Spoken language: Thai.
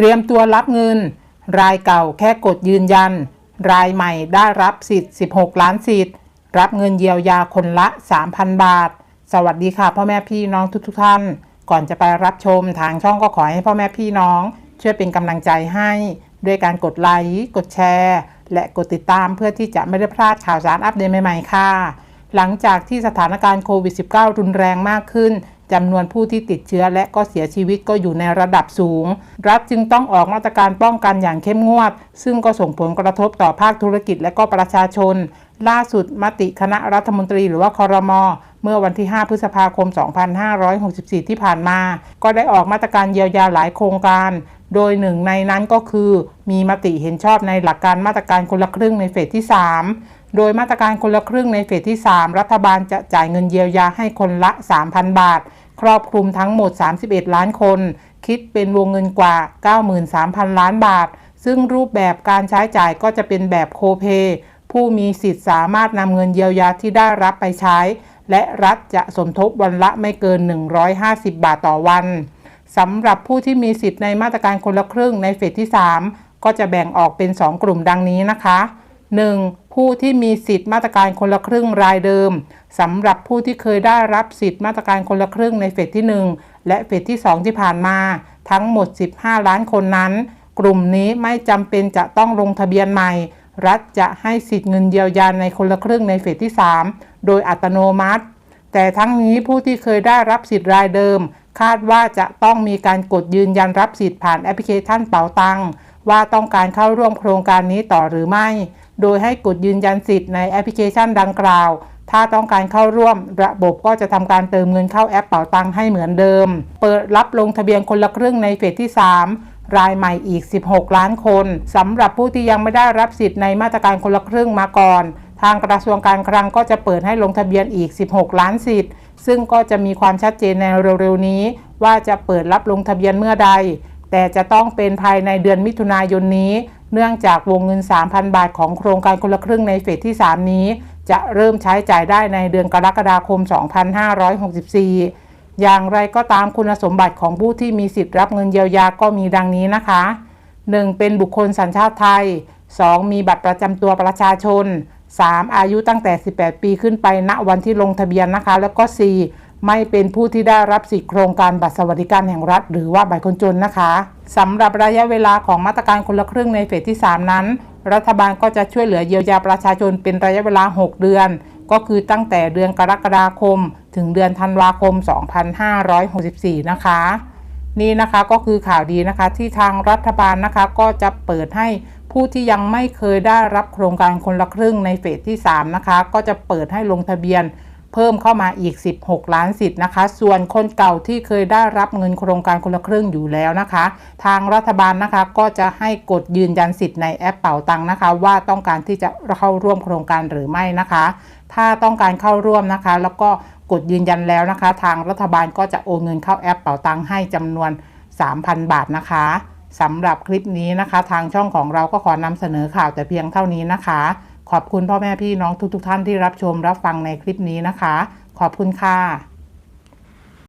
เตรียมตัวรับเงิน รายเก่าแค่กดยืนยัน รายใหม่ได้รับสิทธิ์ 16 ล้านสิทธิ์ รับเงินเยียวยาคนละ 3,000 บาท สวัสดีค่ะพ่อแม่พี่น้องทุกๆท่าน ก่อนจะไปรับชมทางช่องก็ขอให้พ่อแม่พี่น้อง ช่วยเป็นกำลังใจให้ด้วยการกดไลค์กดแชร์ และกดติดตามเพื่อที่จะไม่ได้พลาดข่าวสารอัปเดตใหม่ๆค่ะ หลังจากที่สถานการณ์โควิด -19 รุนแรงมากขึ้น จำนวนผู้ที่ติดเชื้อและก็เสียชีวิตก็อยู่ในระดับสูง รัฐจึงต้องออกมาตรการป้องกันอย่างเข้มงวด ซึ่งก็ส่งผลกระทบต่อภาคธุรกิจและก็ประชาชน ล่าสุดมติคณะรัฐมนตรีหรือว่าคอรมอเมื่อวันที่ 5 พฤษภาคม 2564 ที่ผ่านมา ก็ได้ออกมาตรการเยียวยาหลายโครงการ โดยหนึ่งในนั้นก็คือมีมติเห็นชอบในหลักการมาตรการคนละครึ่งในเฟสที่ 3 โดยมาตรการคนละครึ่งในเฟสที่ 3 รัฐบาลจะจ่ายเงินเยียวยาให้คนละ 3,000 บาท ครอบคลุมทั้งหมด 31 ล้านคน คิดเป็นวงเงินกว่า 93,000 ล้านบาท ซึ่งรูปแบบการใช้จ่ายก็จะเป็นแบบโคเปผู้มีสิทธิ์สามารถนำเงินเยียวยาที่ได้รับไปใช้ และรัฐจะสมทบวันละไม่เกิน 150 บาทต่อวัน สำหรับผู้ที่มีสิทธิ์ในมาตรการคนละครึ่งในเฟสที่ 3 ก็จะแบ่งออกเป็น 2 กลุ่มดังนี้นะคะ 1. ผู้ที่มีสิทธิ์มาตรการคนละครึ่งรายเดิมสำหรับผู้ที่เคยได้รับสิทธิ์มาตรการคนละครึ่งในเฟสที่ 1 และเฟสที่ 2 ที่ผ่านมา ทั้งหมด 15 ล้านคนนั้น กลุ่มนี้ไม่จำเป็นจะต้องลงทะเบียนใหม่ รัฐจะให้สิทธิ์เงินเยียวยาในคนละครึ่งในเฟสที่ 3 โดยอัตโนมัติ แต่ทั้งนี้ผู้ที่เคยได้รับสิทธิ์รายเดิม คาดว่าจะต้องมีการกดยืนยันรับสิทธิ์ผ่านแอปพลิเคชันเป๋าตังว่าต้องการเข้าร่วมโครงการนี้ต่อหรือไม่ โดยให้กดยืนยันสิทธิ์ในแอปพลิเคชันดังกล่าว ถ้าต้องการเข้าร่วม ระบบก็จะทำการเติมเงินเข้าแอปเป๋าตังให้เหมือนเดิม เปิดรับลงทะเบียนคนละครึ่งในเฟสที่ 3รายใหม่อีก 16 ล้านคนสำหรับผู้ที่ยังไม่ได้รับสิทธิ์ในมาตรการคนละครึ่งมาก่อน ทางกระทรวงการคลังก็จะเปิดให้ลงทะเบียนอีก 16 ล้านสิทธิ์ ซึ่งก็จะมีความชัดเจนในเร็วๆนี้ ว่าจะเปิดรับลงทะเบียนเมื่อใด แต่จะต้องเป็นภายในเดือนมิถุนายนนี้ เนื่องจากวงเงิน 3,000 บาทของโครงการคนละครึ่งในเฟสที่ 3 นี้ จะเริ่มใช้จ่ายได้ในเดือนกรกฎาคม 2564 อย่างไรก็ตามคุณสมบัติของผู้ที่มีสิทธิ์รับเงินเยียวยาก็มีดังนี้นะคะ 1. เป็นบุคคลสัญชาติไทย 2. มีบัตรประจำตัวประชาชน 3. อายุตั้งแต่ 18 ปีขึ้นไปณวันที่ลงทะเบียนนะคะ แล้วก็ 4. ไม่เป็นผู้ที่ได้รับสิทธิโครงการบัตรสวัสดิการแห่งรัฐ หรือว่าบัตรคนจนนะคะสำหรับระยะเวลาของมาตรการคนละครึ่งในเฟสที่ 3 นั้น รัฐบาลก็จะช่วยเหลือเยียวยาประชาชนเป็นระยะเวลา 6 เดือน ก็คือตั้งแต่เดือนกรกฎาคม ถึงเดือนธันวาคม 2564 นะคะ นี่นะคะก็คือข่าวดีนะคะที่ทางรัฐบาลนะคะก็จะเปิดให้ผู้ที่ยังไม่เคยได้รับโครงการคนละครึ่งในเฟสที่ 3 นะคะ ก็จะเปิดให้ลงทะเบียนเพิ่มเข้ามาอีก 16 ล้านสิทธิ์นะคะ ส่วนคนเก่าที่เคยได้รับเงินโครงการคนละครึ่งอยู่แล้วนะคะ ทางรัฐบาลนะคะก็จะให้กดยืนยันสิทธิ์ในแอปเป่าตังนะคะ ว่าต้องการที่จะเข้าร่วมโครงการหรือไม่นะคะ ถ้าต้องการเข้าร่วมนะคะ แล้วก็ กดยืนยันแล้วนะคะ ทางรัฐบาลก็จะโอนเงินเข้าแอปเป่าตังให้จำนวน 3,000 บาทนะคะสำหรับคลิปนี้นะคะ ทางช่องของเราก็ขอนำเสนอข่าวแต่เพียงเท่านี้นะคะ ขอบคุณพ่อแม่พี่น้องทุกๆทท่านที่รับชมรับฟังในคลิปนี้นะคะ ขอบคุณค่ะ